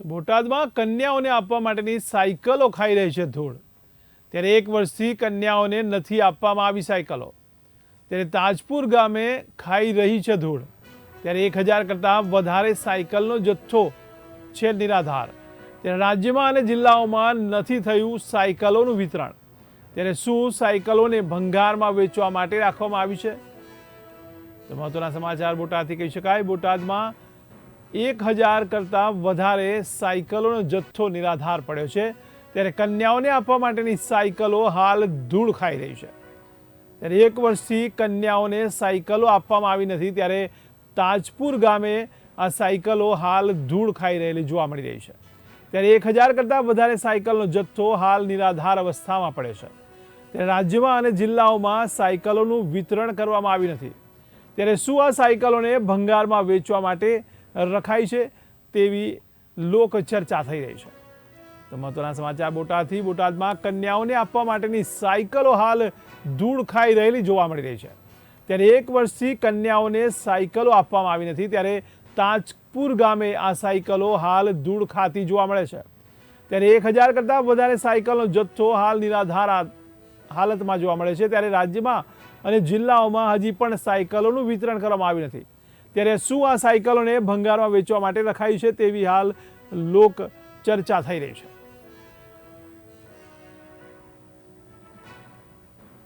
તો બોટાદમાં કન્યાઓને આપવા માટેની સાયકલો ખાઈ રહી છે ધૂળ. ત્યારે એક વર્ષથી કન્યાઓને નથી આપવામાં આવી સાયકલો. ત્યારે તાજપુર ગામે ખાઈ રહી છે ધૂળ. ત્યારે એક હજાર કરતાં વધારે સાયકલનો જથ્થો છે નિરાધાર. ત્યારે રાજ્યમાં અને જિલ્લાઓમાં નથી થયું સાયકલોનું વિતરણ. ત્યારે શું સાયકલોને ભંગારમાં વેચવા માટે રાખવામાં આવી છે? તો મહત્વના સમાચાર બોટાદથી કહી શકાય. બોટાદમાં એક હજાર કરતાં વધારે સાયકલોનો જથ્થો નિરાધાર પડ્યો છે. ત્યારે કન્યાઓને આપવા માટેની સાયકલો હાલ ધૂળ ખાઈ રહી છે. ત્યારે એક વર્ષથી કન્યાઓને સાયકલો આપવામાં આવી નથી. ત્યારે તાજપુર ગામે આ સાયકલો હાલ ધૂળ ખાઈ રહેલી જોવા મળી રહી છે. ત્યારે એક હજાર કરતાં વધારે સાયકલનો જથ્થો હાલ નિરાધાર અવસ્થામાં પડે છે. ત્યારે રાજ્યમાં અને જિલ્લાઓમાં સાયકલોનું વિતરણ કરવામાં આવી નથી. ત્યારે શું આ સાયકલોને ભંગારમાં વેચવા માટે રખાઈ છે તેવી લોક ચર્ચા થઈ રહી છે. તો મહત્વના સમાચાર બોટાદથી. બોટાદમાં કન્યાઓને આપવા માટેની સાયકલો હાલ ધૂળ ખાઈ રહેલી જોવા મળી રહી છે. ત્યારે એક વર્ષથી કન્યાઓને સાયકલો આપવામાં આવી નથી. ત્યારે તાજપુર ગામે આ સાયકલો હાલ ધૂળ ખાતી જોવા મળે છે. ત્યારે એક હજાર કરતાં વધારે સાયકલનો જથ્થો હાલ નિરાધાર હાલતમાં જોવા મળે છે. ત્યારે રાજ્યમાં અને જિલ્લાઓમાં હજી પણ સાયકલોનું વિતરણ કરવામાં આવ્યું નથી. ત્યારે શું આ સાયકલોને ભંગારમાં વેચવા માટે રખાઈ છે તેવી હાલ લોક ચર્ચા થઈ રહી છે.